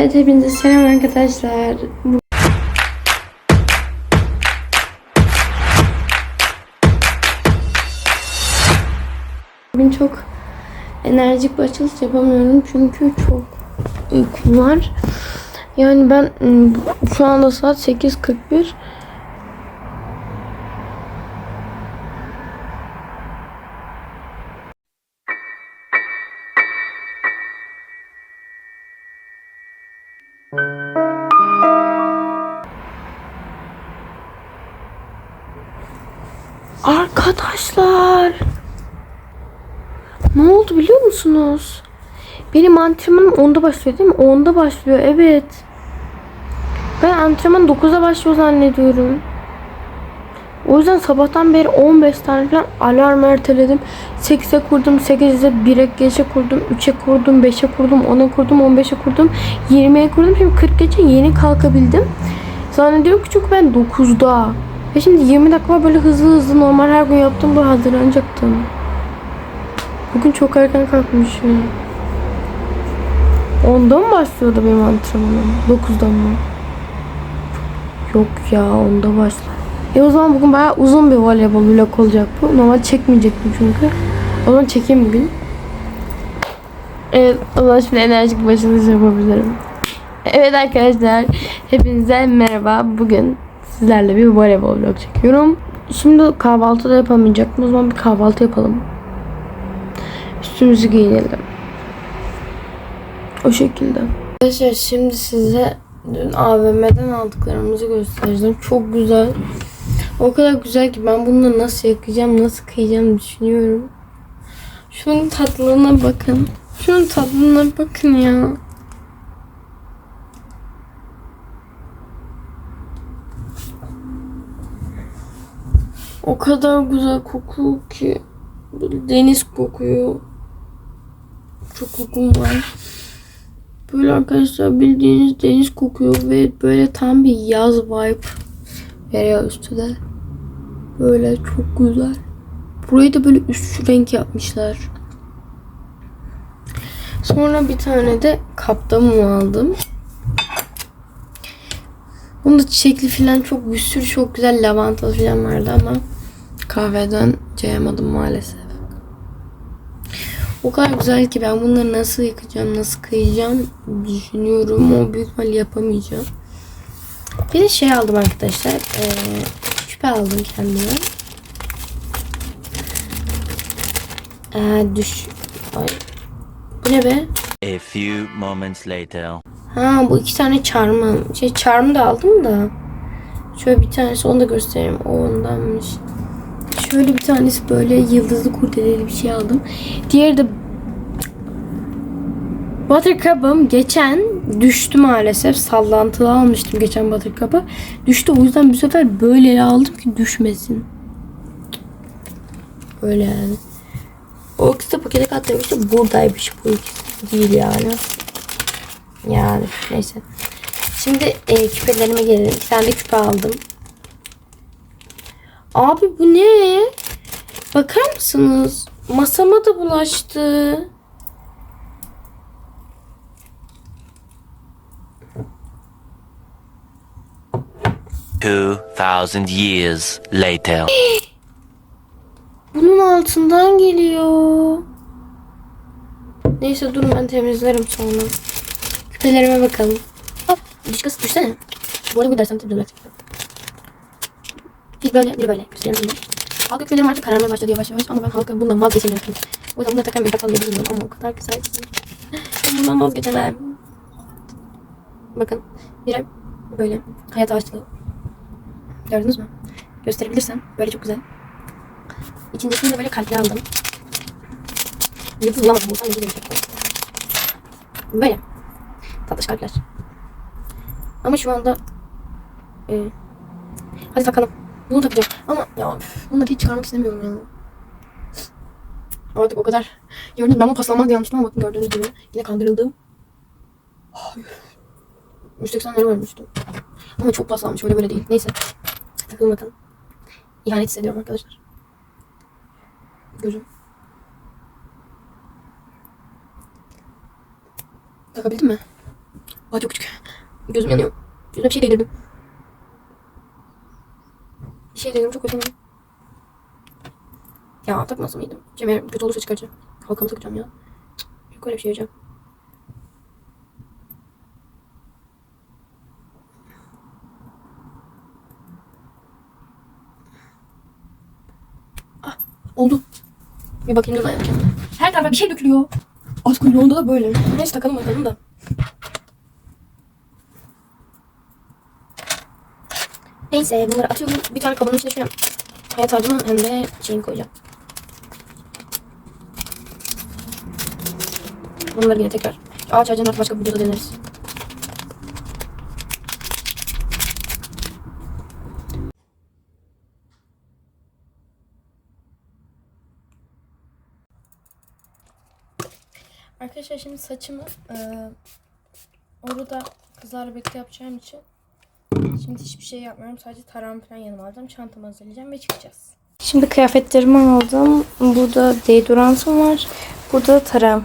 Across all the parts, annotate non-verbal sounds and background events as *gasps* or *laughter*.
Evet hepinize selam arkadaşlar. Bu- Bugün çok enerjik bir açılış yapamıyorum çünkü çok uykum var. Yani ben ım, şu anda saat 8.41. Arkadaşlar. Ne oldu biliyor musunuz? Benim antrenmanım 10'da başlıyor değil mi? 10'da başlıyor evet. Ben antrenman 9'da başlıyor zannediyorum. O yüzden sabahtan beri 15 tane falan alarm erteledim. 8'e kurdum, 8'e 1'e geçe kurdum, 3'e kurdum, 5'e kurdum, 10'a kurdum, 15'e kurdum, 20'ye kurdum. Şimdi 40 geçe yeni kalkabildim. Zannediyorum ki çünkü ben 9'da. Ve şimdi 20 dakika böyle hızlı hızlı normal her gün yaptığım bu hazırlanacaktım. Bugün çok erken kalkmışım. 10'da mı başlıyordu benim antrenmanım? 9'da mı? Yok ya 10'da başlar. E o zaman bugün bayağı uzun bir voleybol vlog olacak bu. Normal çekmeyecektim çünkü. O zaman çekeyim bugün. Evet o zaman şimdi enerjik başınız yapabilirim. Evet arkadaşlar hepinize merhaba. Bugün sizlerle bir voleybol vlog çekiyorum. Şimdi kahvaltı da yapamayacaktım. O zaman bir kahvaltı yapalım. Üstümüzü giyinelim. O şekilde. Arkadaşlar şimdi size dün AVM'den aldıklarımızı göstereceğim. Çok güzel. O kadar güzel ki ben bunları nasıl yakacağım, nasıl kıyacağım düşünüyorum. Şunun tatlılığına bakın. Şunun tatlılığına bakın ya. O kadar güzel kokuyor ki. Böyle deniz kokuyor. Çok kokum var. Böyle arkadaşlar bildiğiniz deniz kokuyor ve böyle tam bir yaz vibe veriyor üstüne. Böyle çok güzel. Burayı da böyle üst renk yapmışlar. Sonra bir tane de kaptamı aldım. Bunda çiçekli falan çok bir sürü çok güzel lavanta falan vardı ama kahveden cayamadım maalesef. O kadar güzel ki ben bunları nasıl yıkayacağım, nasıl kıyacağım düşünüyorum. O büyük ihtimalle yapamayacağım. Bir de şey aldım arkadaşlar. Ee, küpe aldım kendime. Ee, düş... Ay. Bu ne be? A few moments later. Ha bu iki tane çarmım. Şey çarmı da aldım da. Şöyle bir tanesi onu da göstereyim. O ondanmış. Şöyle bir tanesi böyle yıldızlı kurdeleli bir şey aldım. Diğeri de Buttercup'ım geçen düştü maalesef. Sallantılı almıştım geçen Buttercup'ı. Düştü o yüzden bu sefer böyle aldım ki düşmesin. Öyle yani. O ikisi de pakete kat demişti. Buradaymış bu ikisi değil yani. Yani neyse. Şimdi e, küpelerime gelelim. İki tane de küpe aldım. Abi bu ne? Bakar mısınız? Masama da bulaştı. Two thousand years later. *gasps* Bunun altından geliyor. Neyse durun ben temizlerim sonra. Küpelerime bakalım. Hop diş kız düşsene. Bu arada bu dersten temizlemek. Bir böyle bir böyle. Küpelerim böyle. Halka küpelerim artık kararmaya başladı yavaş yavaş ama ben halka bundan vazgeçemiyorum. O yüzden bunları takan bir bakalım bilmiyorum ama o kadar güzel ki. Bundan vazgeçemem. Bakın. Bir böyle hayat ağaçlığı. Gördünüz mü? Gösterebilirsem böyle çok güzel. İkincisini de böyle kalpli aldım. Yıldız bulamadım. Bulsam yıldız gelecek. Böyle. Tatlış kalpler. Ama şu anda e, hadi takalım. Bunu takacağım. Ama ya üf, bunları hiç çıkarmak istemiyorum ya. Artık o kadar. Gördünüz ben bu paslanmaz diye almıştım ama bakın gördüğünüz gibi yine kandırıldım. Ay, üf. 180 lira vermiştim. Ama çok paslanmış öyle böyle değil. Neyse. Takın bakalım. İhanet hissediyorum arkadaşlar. Gözüm. Takabildin mi? Aa çok küçük. Gözüm yanıyor. Yüzüme bir şey değdirdim. Bir şey değdirdim çok kötü. Ya takmasam mıydım? Cem kötü olursa çıkaracağım. Halkamı takacağım ya. Yok öyle bir şey hocam. Ah oldu. Bir bakayım nasıl yapacağım. Her tarafa bir şey dökülüyor. Az kuyruğunda da böyle. Neyse takalım bakalım da. Neyse bunları atıyorum. Bir tane kabın içine şöyle hayat harcımın hem de şeyini koyacağım. Bunları yine tekrar ağaç ağacından başka bir videoda deneriz. Arkadaşlar şimdi saçımı eee orada kızlarla birlikte yapacağım için Şimdi hiçbir şey yapmıyorum. Sadece tarağımı falan yanıma aldım. Çantamı hazırlayacağım ve çıkacağız. Şimdi kıyafetlerimi aldım. Burada deodorantım var. Burada da tarağım.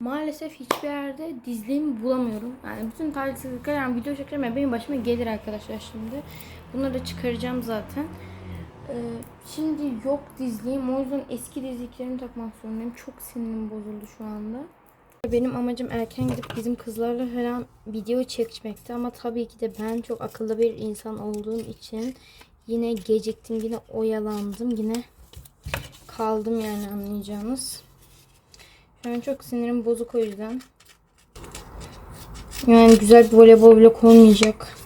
Maalesef hiçbir yerde dizliğimi bulamıyorum. Yani bütün talihsizlikler yani video çekerim ya benim başıma gelir arkadaşlar şimdi. Bunları da çıkaracağım zaten. Ee, şimdi yok dizliğim. O yüzden eski dizliklerimi takmak zorundayım. Çok sinirim bozuldu şu anda. Benim amacım erken gidip bizim kızlarla falan video çekmekti. Ama tabii ki de ben çok akıllı bir insan olduğum için yine geciktim. Yine oyalandım. Yine kaldım yani anlayacağınız. Şu an çok sinirim bozuk o yüzden. Yani güzel bir voleybol vlog olmayacak.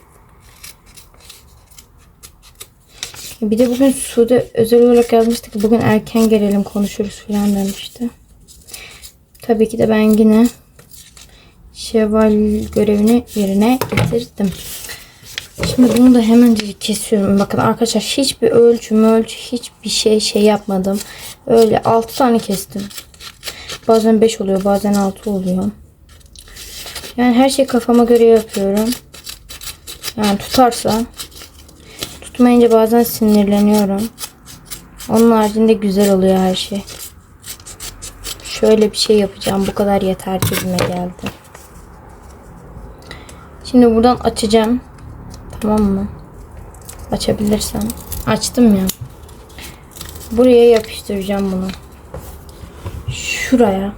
Bir de bugün Sude özel olarak yazmıştı ki bugün erken gelelim konuşuruz falan demişti. Tabii ki de ben yine şeval görevini yerine getirdim. Şimdi bunu da hemen kesiyorum. Bakın arkadaşlar hiçbir ölçü ölçü hiçbir şey şey yapmadım. Öyle 6 tane kestim. Bazen 5 oluyor bazen 6 oluyor. Yani her şeyi kafama göre yapıyorum. Yani tutarsa Tutmayınca bazen sinirleniyorum. Onun haricinde güzel oluyor her şey. Şöyle bir şey yapacağım. Bu kadar yeter gibime geldi. Şimdi buradan açacağım. Tamam mı? Açabilirsem. Açtım ya. Buraya yapıştıracağım bunu. Şuraya.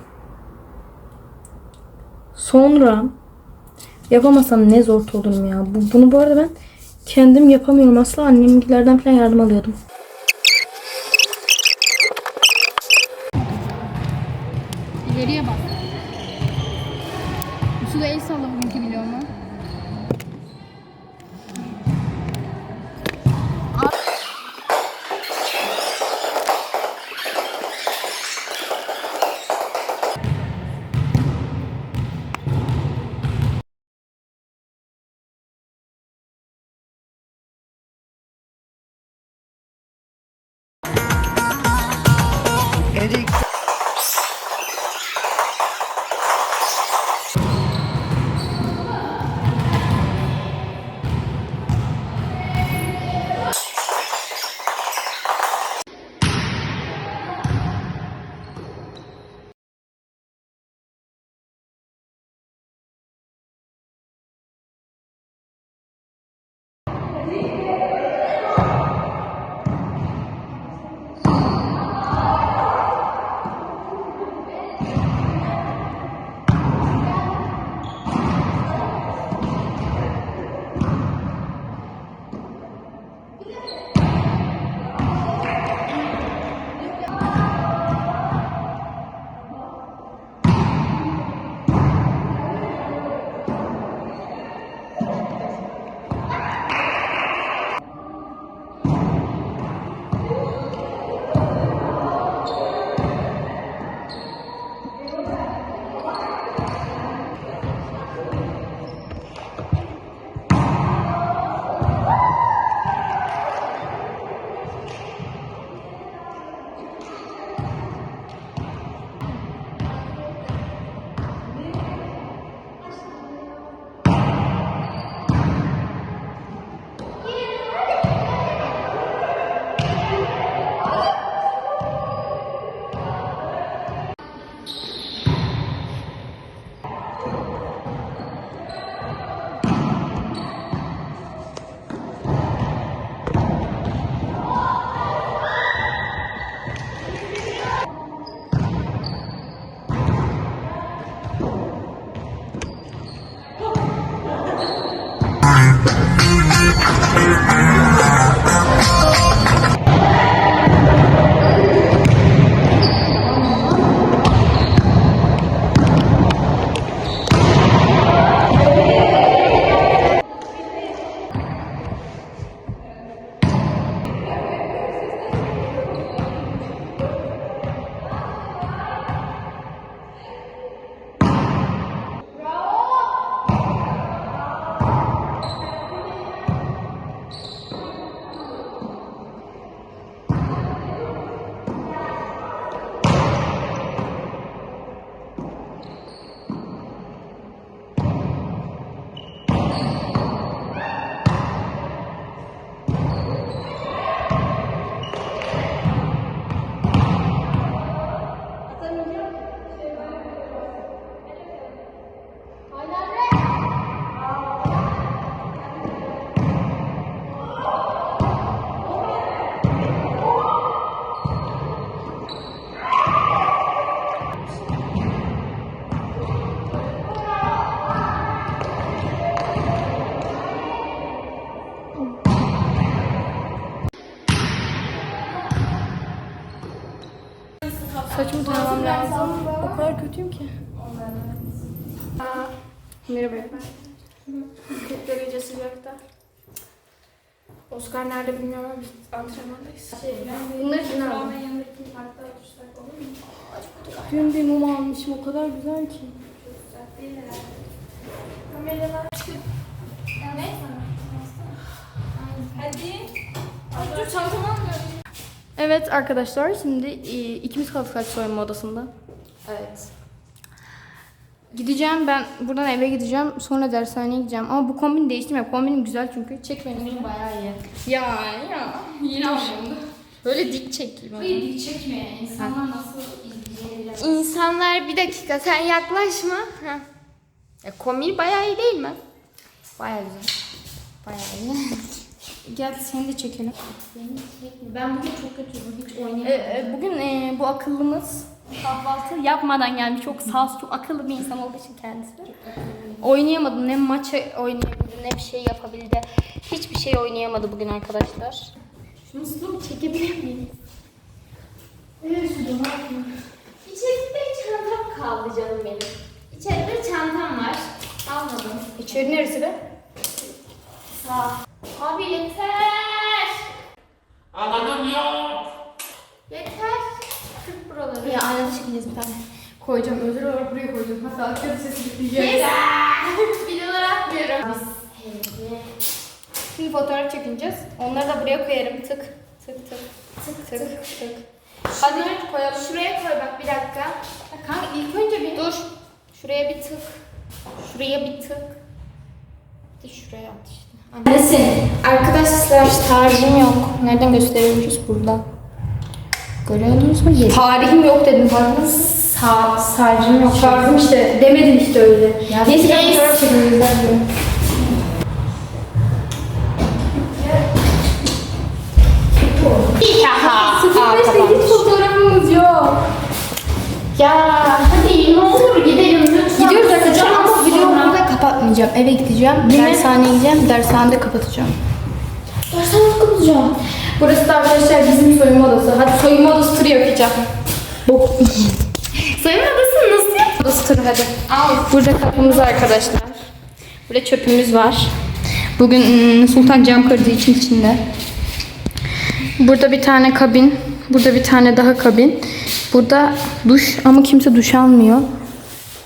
Sonra yapamasam ne zor olurum ya. Bu, bunu bu arada ben Kendim yapamıyorum asla. Annemgilerden falan yardım alıyordum. İleriye bak. Saçımı taramam lazım. O kadar kötüyüm ki. Merhaba. 40 derece sıcakta. Oscar nerede bilmiyorum ama biz antrenmandayız. Bunları kim aldı? Dün bir mum almışım o kadar güzel ki. Kameralar Hadi. Dur çantamı almıyorum. Evet arkadaşlar şimdi e, ikimiz kaldık kaç soyunma odasında. Evet. Gideceğim ben buradan eve gideceğim sonra dershaneye gideceğim ama bu kombini değiştirmeyeyim kombinim güzel çünkü çek beni. Bayağı iyi. Ya ya yine anlamda. Böyle dik çek bana. Hayır dik çekme. İnsanlar nasıl izleyebilir? İnsanlar bir dakika sen yaklaşma. Heh. Ya kombin bayağı iyi değil mi? Bayağı güzel. Bayağı iyi. *laughs* Gel seni de çekelim. Ben bugün çok kötüyüm. Hiç Ee, oynayamadım. e, bugün e, bu akıllımız kahvaltı yapmadan gelmiş. Çok sağ çok akıllı bir insan olduğu için kendisi. Oynayamadı. Ne maçı oynayabildi ne bir şey yapabildi. Hiçbir şey oynayamadı bugün arkadaşlar. Şunu sıkı çekebilir miyim? İçeride çantam kaldı canım benim. İçeride çantam var. Almadım. İçeri neresi be? Sağ. Abi yeter. Adamım yok. Yeter. Kırk buraları. Ya aynada çekeceğiz bir tane. koyacağım. Özel olarak buraya koyacağım. Hatta kötü sesi bitleyecek. Yes. *laughs* Videoları atmıyorum. Şimdi fotoğraf çekineceğiz. Onları da buraya koyarım. Tık. Tık tık. Tık tık tık. Hadi koyalım. Şuraya koy bak bir dakika. Kanka ilk önce bir dur. Şuraya bir tık. Şuraya bir tık. Bir de şuraya at işte. Nesin? Arkadaşlar tarihim yok. Nereden gösteriyoruz? Burada. Görüyorsunuz mu? Yes. Tarihim yok dedim farkında mısın? Sağ, sarcım yok. Çağırdım işte. Demedin işte öyle. Neyse ben fotoğraf izlerim. hiç fotoğrafımız yok. Ya hadi ne olur gidelim lütfen. Gidiyoruz arkadaşlar ama burada kapatmayacağım. Eve gideceğim. Dershaneye gideceğim. Dershanede kapatacağım. Dershanede kapatacağım. Burası da arkadaşlar bizim soyunma odası. Hadi soyunma odası turu yapacağım. Bok. soyunma odası nasıl yap? Odası turu hadi. Al. Burada kapımız arkadaşlar. Burada çöpümüz var. Bugün ım, Sultan cam kırdığı için içinde. Burada bir tane kabin. Burada bir tane daha kabin. Burada duş ama kimse duş almıyor.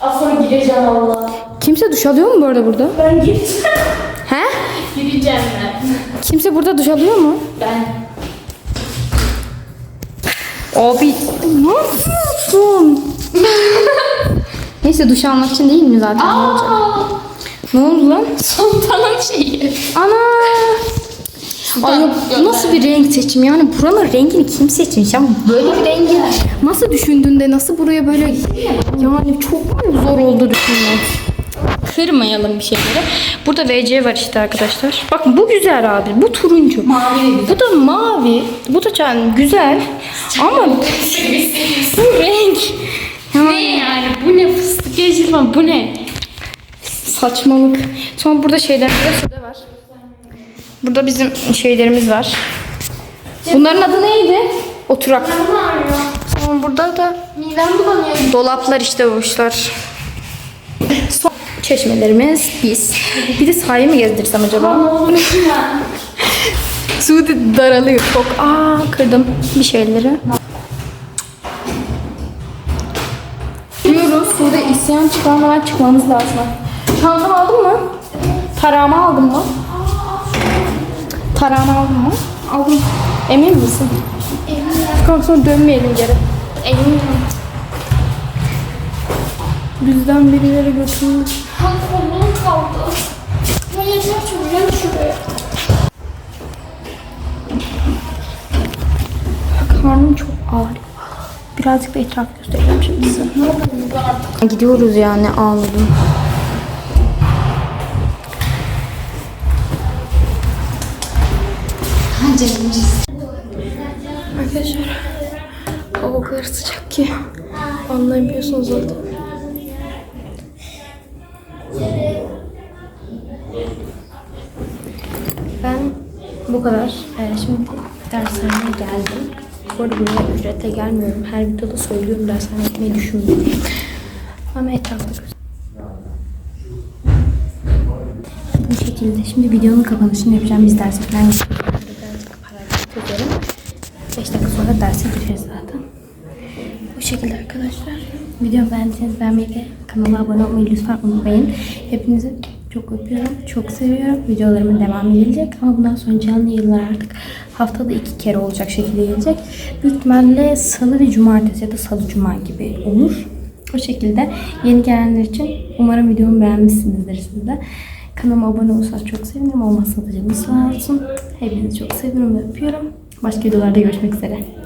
Az sonra gireceğim Allah. Kimse duş alıyor mu bu arada burada? Ben gireceğim. He? gireceğim ben. Kimse burada duş alıyor mu? Ben. Abi ne yapıyorsun? Neyse duş almak için değil mi zaten? Aa, Ne oldu lan? sultanın şeyi. Ana! Ay yok, nasıl bir renk seçim yani buranın rengini kim seçmiş ya böyle bir rengi nasıl düşündün de nasıl buraya böyle yani çok mu zor oldu düşünmek kırmayalım bir şeyleri burada VC var işte arkadaşlar bakın bu güzel abi bu turuncu Mavi. bu da mavi bu da can güzel ama bu renk Ne yani? Bu ne fıstık yeşil falan bu ne? Saçmalık. Sonra burada şeylerimiz de var. Burada bizim şeylerimiz var. Bunların adı neydi? Oturak. Sonra burada da Midem bulanıyor. dolaplar işte boşlar. Son çeşmelerimiz biz. Bir de sahayı mı gezdirsem acaba? Suudi daralıyor çok. Aa kırdım bir şeyleri. Diyoruz Suudi isyan çıkarmadan çıkmamız lazım. Çantamı aldın mı? Tarağımı aldın mı? Tarağımı aldın mı? Aldım. Emin misin? Eminim. Sonra dönmeyelim geri. Eminim. Bizden birileri götürmüş. Kolum kaldı. Ben yeter çömeceğim şuraya. Karnım çok ağrıyor. Birazcık da etraf göstereceğim şimdi size. Ne yapalım artık? Gidiyoruz yani ağladım. Arkadaşlar hava o kadar sıcak ki anlayabiliyorsunuz zaten. Bu kadar. Ee, şimdi dershaneye geldim. Bu arada bununla ücretle gelmiyorum. Her videoda söylüyorum dershaneye gitmeyi düşünmüyorum. Ama etrafta. Bu şekilde. Şimdi videonun kapanışını yapacağım. Biz derse falan. Birazcık para çözerim. 5 dakika sonra derse gireceğiz zaten. Bu şekilde arkadaşlar. Videomu beğendiyseniz beğenmeyi ve kanala abone olmayı lütfen unutmayın. Hepinizi çok öpüyorum. Çok seviyorum. Videolarımın devamı gelecek. Ama bundan sonra canlı yayınlar artık haftada iki kere olacak şekilde gelecek. Büyük ihtimalle salı ve cumartesi ya da salı cuma gibi olur. O şekilde yeni gelenler için umarım videomu beğenmişsinizdir siz de. Kanalıma abone olursanız çok sevinirim. Olmazsa da canınız sağ olsun. Hepinizi çok seviyorum ve öpüyorum. Başka videolarda görüşmek üzere.